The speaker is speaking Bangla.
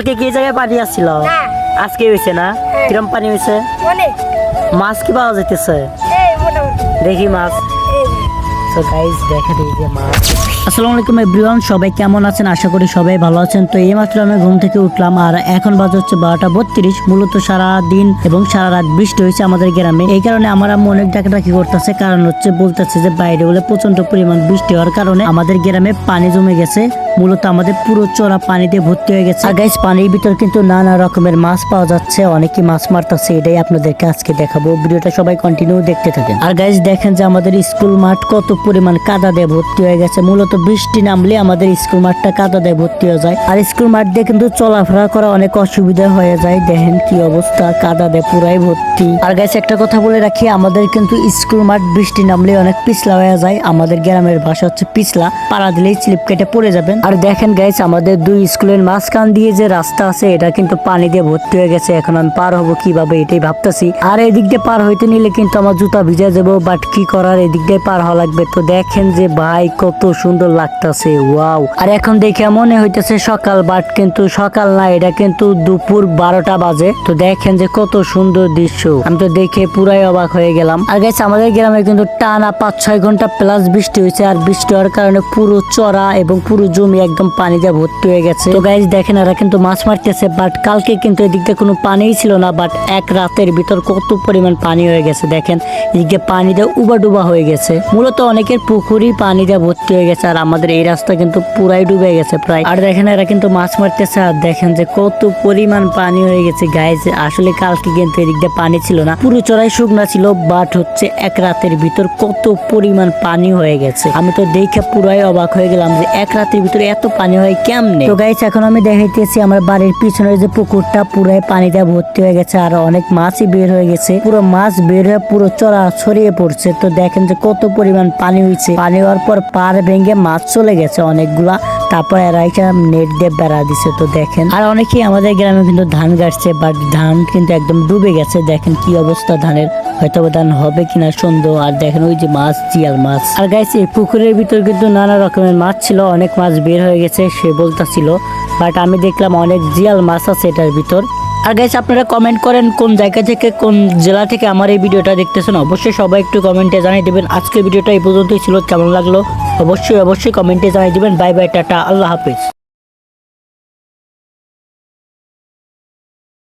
কালকে কি জায়গায় পানি আসছিল আজকে হয়েছে না? কিরম পানি হয়েছে মাছ কি পাওয়া যাইতেছে? দেখি মাছ। সো গাইস দেখা দিই যে মাছ। আসসালামু আলাইকুম এভরিওয়ান সবাই কেমন আছেন? আশা করি সবাই ভালো আছেন। তো এই মাত্র আমি ঘুম থেকে উঠলাম আর এখন বাজে হচ্ছে বারোটা বত্রিশ। মূলত সারা দিন এবং সারা রাত বৃষ্টি হয়েছে আমাদের গ্রামে। এই কারণে আমার আম্মু অনেক ডাকাডাকি করতেছে। কারণ হচ্ছে বলতেছে যে বাইরে বলে প্রচণ্ড পরিমাণ বৃষ্টি হওয়ার কারণে আমাদের গ্রামে পানি জমে গেছে। মূলত আমাদের পুরো চড়া পানিতে ভর্তি হয়ে গেছে। গাইস পানির ভিতর কিন্তু নানা রকমের মাছ পাওয়া যাচ্ছে অনেকে মাছ মারতেছে, এটাই আপনাদেরকে আজকে দেখাবো। ভিডিওটা সবাই কন্টিনিউ দেখতে থাকেন। আর গাইস দেখেন যে আমাদের স্কুল মাঠ কত পরিমাণ কাদা দিয়ে ভর্তি হয়ে গেছে। মূলত বৃষ্টি নামলে আমাদের স্কুল মাঠটা কাদা দিয়ে ভর্তি হয়ে যায়। আর স্কুল মাঠ দিয়ে কিন্তু চলাফেরা করা অনেক অসুবিধা হয়ে যায়। দেখেন কি অবস্থা, কাদা দিয়ে পুরাই ভর্তি। আর গাইস একটা কথা বলে রাখি, আমাদের কিন্তু স্কুল মাঠ বৃষ্টি নামলে অনেক পিছলা হয়ে যায়। আমাদের গ্রামের ভাষা হচ্ছে পিছলা। পাড়া দিলেই স্লিপ কেটে পড়ে যাবেন। আর দেখেন গাইস আমাদের দুই স্কুলের মাঝখান দিয়ে যে রাস্তা আছে, এটা কিন্তু পানি দিয়ে ভর্তি হয়ে গেছে। এখন আমি পার হব কীভাবে, এটাই ভাবতেছি। আর এদিক দিয়ে পার হইতে নিলে কিন্তু আমার জুতা ভিজে যাব বাট কি করার, এদিক দিয়ে পার হওয়া লাগবে। তো দেখেন যে ভাই, কত সুন্দর লাগতাছে ওয়াও আর এখন দেখে মনে হইতেছে সকাল বাট কিন্তু সকাল না, এটা কিন্তু দুপুর বারোটা বাজে। তো দেখেন যে কত সুন্দর দৃশ্য। আমি তো দেখে পুরাই অবাক হয়ে গেলাম। আর গেছে আমাদের গ্রামে কিন্তু টানা পাঁচ ছয় ঘণ্টা প্লাস বৃষ্টি হয়েছে আর বৃষ্টি হওয়ার কারণে পুরো চড়া এবং পুরো জমি একদম পানি দিয়ে ভর্তি হয়ে গেছে। তো গাইজ দেখেন এরা কিন্তু মাছ মারতেছে বাট কালকে কিন্তু এদিক কোনো পানিই ছিল না বাট এক রাতের ভিতর কত পরিমাণ পানি হয়ে গেছে, দেখেন। এদিকে পানি দিয়ে উবা ডুবা হয়ে গেছে। মূলত অনেকের পুকুরই পানি দিয়ে ভর্তি হয়ে গেছে, আর আমাদের এই রাস্তা কিন্তু পুরাই ডুবে গেছে প্রায়। আর দেখেন এরা কিন্তু মাছ মারতেছে, আর দেখেন যে কত পরিমাণ পানি হয়ে গেছে গাইজ আসলে কালকে কিন্তু এদিক দিয়ে পানি ছিল না, পুরো চড়াই শুকনা ছিল বাট হচ্ছে এক রাতের ভিতর কত পরিমাণ পানি হয়ে গেছে। আমি তো দেখে পুরাই অবাক হয়ে গেলাম যে এক রাতের ভিতরে এত পানি হয় কেমনে? তো গাইজ এখন আমি দেখাইতেছি আমার বাড়ির পিছনের যে পুকুরটা, পুরাই পানিতে ভর্তি হয়ে গেছে, আর অনেক মাছই বের হয়ে গেছে। পুরো মাছ বের হয়ে পুরো চড়া ছড়িয়ে পড়ছে। তো দেখেন যে কত পরিমাণ পানি হয়েছে পানি হওয়ার পর পার ভেঙে মাছ চলে গেছে অনেকগুলা। তারপর এরা একটা নেট দিয়ে বেড়া দিছে, তো দেখেন। আর অনেকেই আমাদের গ্রামে কিন্তু ধান গাছছে বাট ধান কিন্তু একদম ডুবে গেছে। দেখেন কি অবস্থা ধানের হয়তো বা হবে কিনা সুন্দর আর দেখেন ওই যে মাছ, জিয়াল মাছ। আর গাইছে এই পুকুরের ভিতর কিন্তু নানা রকমের মাছ ছিল, অনেক মাছ বের হয়ে গেছে, সে বলতাছিল বাট আমি দেখলাম অনেক জিয়াল মাছ আছে এটার ভিতর। আর গাইস আপনারা কমেন্ট করেন কোন জায়গা থেকে, কোন জেলা থেকে আমার এই ভিডিওটা দেখতেছেন, অবশ্যই সবাই একটু কমেন্টে জানিয়ে দেবেন। আজকের ভিডিওটা এই পর্যন্তই ছিল, কেমন লাগল? অবশ্যই অবশ্যই কমেন্টে জানিয়ে দেবেন। বাই বাই টাটা, আল্লাহ হাফিজ।